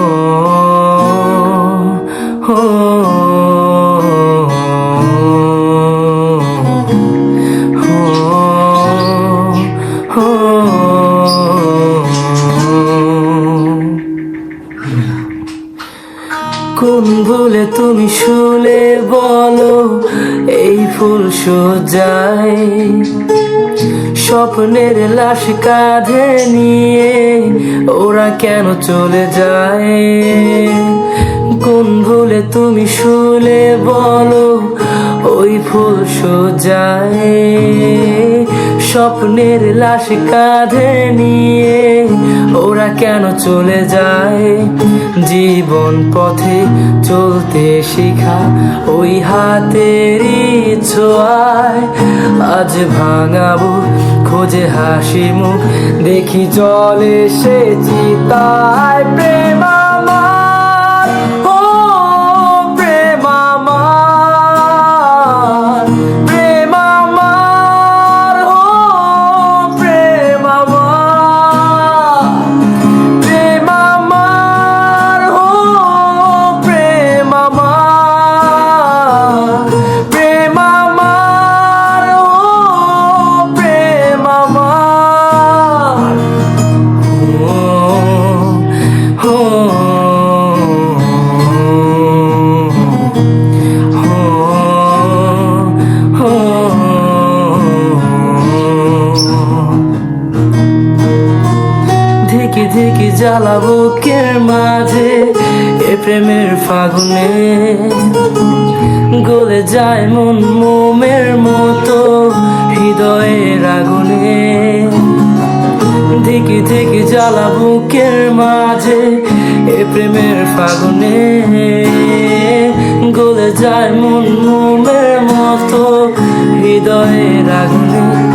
Oh. কোন ভুলে তুমি শুনে বলো, এই ফুল সোজায়। স্বপ্নের লাশ কাঁধে নিয়ে ওরা কেন চলে যায়? কোন ভুলে তুমি শুনে বলো, ওই ফুল যায় স্বপ্নের লাশ কাঁধে নিয়ে ওরা কেন চলে যায়? জীবন পথে চলতে শিখা ওই হাতেরই ছোঁয়ায়। আজ ভাঙাবো, খোঁজে হাসি মুখ, দেখি জলে সে চিতায় প্রেম ধিকি জ্বালাবো কের মাঝে এ প্রেমের ফাগুনে? গলে যায় মন মোমের মতো হৃদয়ের আগুনে। ধিকি ধিকি জ্বালা বুকের মাঝে এ প্রেমের ফাগুনে? গলে যায় মন মোমের মতো হৃদয়ের আগুনে।